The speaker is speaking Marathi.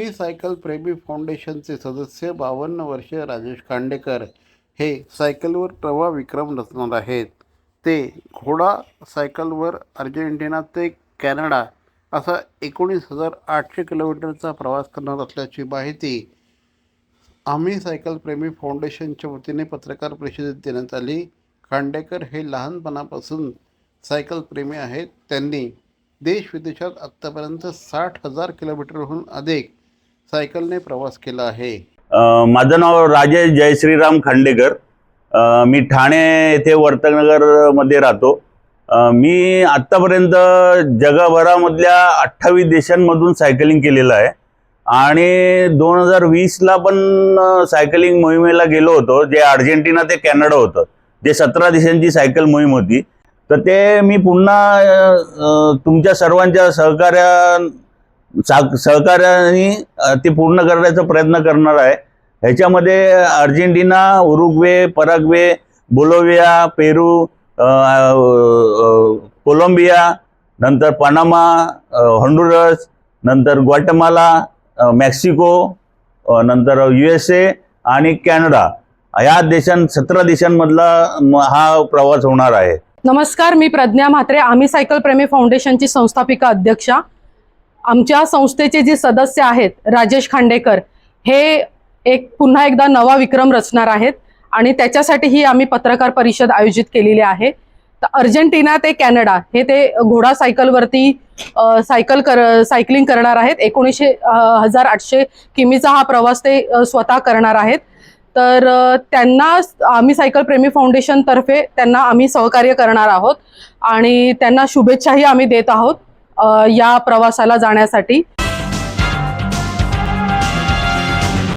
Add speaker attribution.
Speaker 1: आम्ही सायकल प्रेमी फाउंडेशनचे सदस्य बावन्न वर्षीय राजेश खांडेकर हे सायकलवर प्रवा विक्रम रचणार आहेत. ते घोडा सायकलवर अर्जेंटिना ते कॅनडा असा एकोणीस हजार आठशे किलोमीटरचा प्रवास करणार असल्याची माहिती आम्ही सायकल प्रेमी फाउंडेशनच्या वतीने पत्रकार परिषदेत देण्यात आली. खांडेकर हे लहानपणापासून सायकल प्रेमी आहेत. त्यांनी देश विदेशात आत्तापर्यंत साठ हजार किलोमीटरहून अधिक सायकलने प्रवास केला आहे.
Speaker 2: माझं नाव राजेश जयश्रीराम खांडेकर. मी ठाणे येथे वर्तकनगरमध्ये राहतो. मी आत्तापर्यंत जगभरामधल्या अठ्ठावीस देशांमधून सायकलिंग केलेलं आहे. आणि दोन हजार वीसला पण सायकलिंग मोहिमेला गेलो होतो. जे अर्जेंटिना ते कॅनडा होतं. जे सतरा देशांची सायकल मोहीम होती. तर ते मी पुन्हा तुमच्या सर्वांच्या सहकार्या सहकार्याने ते पूर्ण करण्याचा प्रयत्न करणार आहे. ह्याच्यामध्ये Argentina Uruguay Paraguay Bolivia Peru Colombia नंतर पनामा होंडुरस नंतर ग्वाटेमाला मेक्सिको नंतर यू एस ए आणि कॅनडा. या देशां सतरा देशांमधला हा प्रवास होणार आहे.
Speaker 3: नमस्कार मी प्रज्ञा म्हात्रे. आम्ही सायकल प्रेमी फाउंडेशनची संस्थापिका अध्यक्षा. आमच्या संस्थेचे जे सदस्य आहेत राजेश खांडेकर हे एक पुन्हा एकदा नवा विक्रम रचणार आहेत आणि त्याच्यासाठीही आम्ही पत्रकार परिषद आयोजित केलेली आहे. तर अर्जेंटिना ते कॅनडा हे ते घोडा सायकलवरती सायकल कर सायकलिंग करणार आहेत. एकोणीसशे हजार आठशे किमीचा हा प्रवास ते स्वतः करणार आहेत. तर त्यांना आम्ही सायकल प्रेमी फाउंडेशनतर्फे त्यांना आम्ही सहकार्य करणार आहोत आणि त्यांना शुभेच्छाही आम्ही देत आहोत. या प्रवासाला जाण्यासाठी.